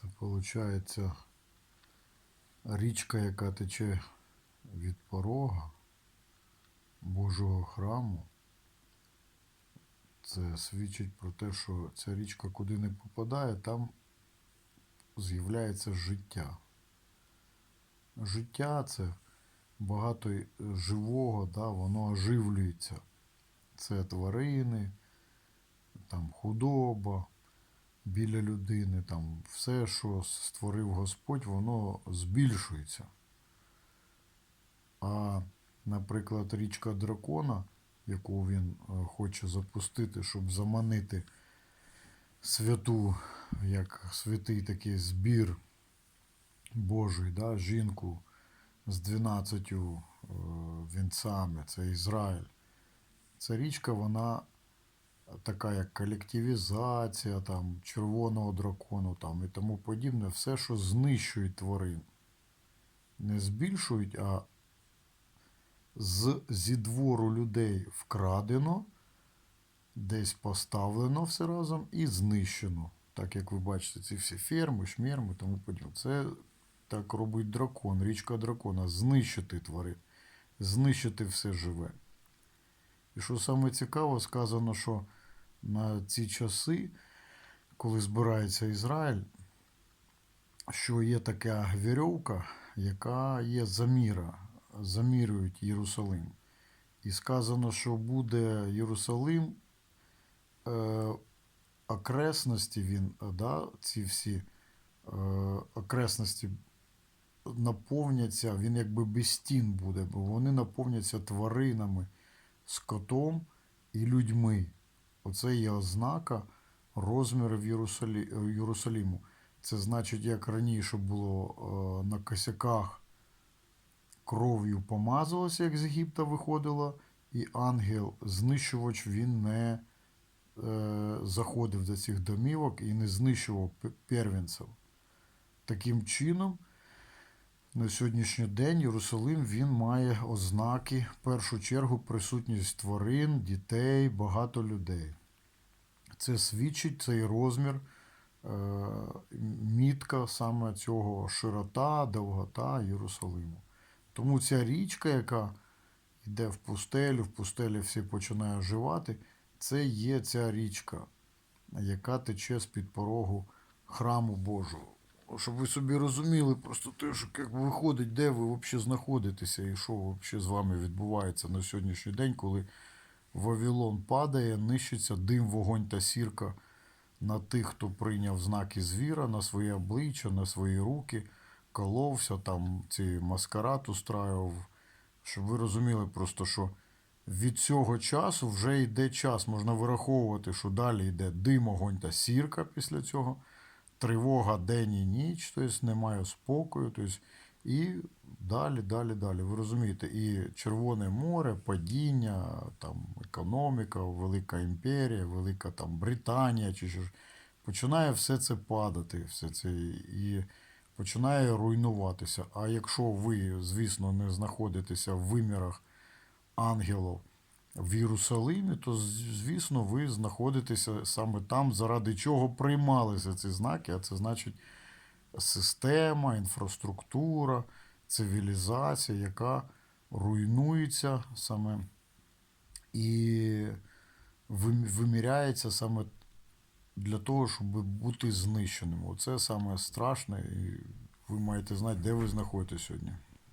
Це виходить річка, яка тече від порога Божого храму. Це свідчить про те, що ця річка куди не попадає, там з'являється життя. Життя це багато живого, да, воно оживлюється. Це тварини, там худоба біля людини, там все, що створив Господь, воно збільшується. А, наприклад, річка дракона, яку він е, хоче запустити, щоб заманити святу, як святий такий збір Божий, да, жінку з 12 е, вінцями, це Ізраїль. Ця річка, вона така як колективізація, там, червоного дракону там, і тому подібне, все, що знищують тварин. Не збільшують, а з, зі двору людей вкрадено, десь поставлено все разом і знищено. Так як ви бачите, ці всі ферми, шмерми, тому подібне. Це так робить дракон, річка дракона, знищити тварин, знищити все живе. І що саме цікаво, сказано, що на ці часи, коли збирається Ізраїль, що є така вірьовка, яка є заміра, замірюють Єрусалим. І сказано, що буде Єрусалим, е, окресності він, да, ці всі е, окресності наповняться, він якби без стін буде, бо вони наповняться тваринами, скотом і людьми. Оце є ознака розмірів Єрусалі... Єрусаліму. Це значить, як раніше було е, на косяках кров'ю помазалося, як з Єгипта виходило, і ангел, знищувач, він не е, заходив до цих домівок і не знищував первенців. Таким чином, на сьогоднішній день Єрусалим він має ознаки, в першу чергу, присутність тварин, дітей, багато людей. Це свідчить цей розмір, е, мітка саме цього широта, довгота Єрусалиму. Тому ця річка, яка йде в пустелю, в пустелі всі починає оживати, це є ця річка, яка тече з-під порогу храму Божого. Щоб ви собі розуміли, просто те, що як виходить, де ви взагалі знаходитеся і що взагалі з вами відбувається на сьогоднішній день, коли Вавилон падає, нищиться дим, вогонь та сірка на тих, хто прийняв знаки звіра, на своє обличчя, на свої руки, коловся, там ці маскарад устраював. Щоб ви розуміли просто, що від цього часу вже йде час. Можна вираховувати, що далі йде дим, огонь та сірка після цього. Тривога день і ніч, тобто немає спокою. Тобто, і далі, далі, далі. Ви розумієте, і Червоне море, падіння, там, економіка, Велика імперія, Велика там, Британія, чи що ж. починає все це падати, все це і починає руйнуватися. А якщо ви, звісно, не знаходитеся в вимірах ангелів в Єрусалимі, то звісно, ви знаходитеся саме там, заради чого приймалися ці знаки, а це значить система, інфраструктура, цивілізація, яка руйнується саме і виміряється саме для того, щоб бути знищеним. Оце саме страшне, і ви маєте знати, де ви знаходитесь сьогодні.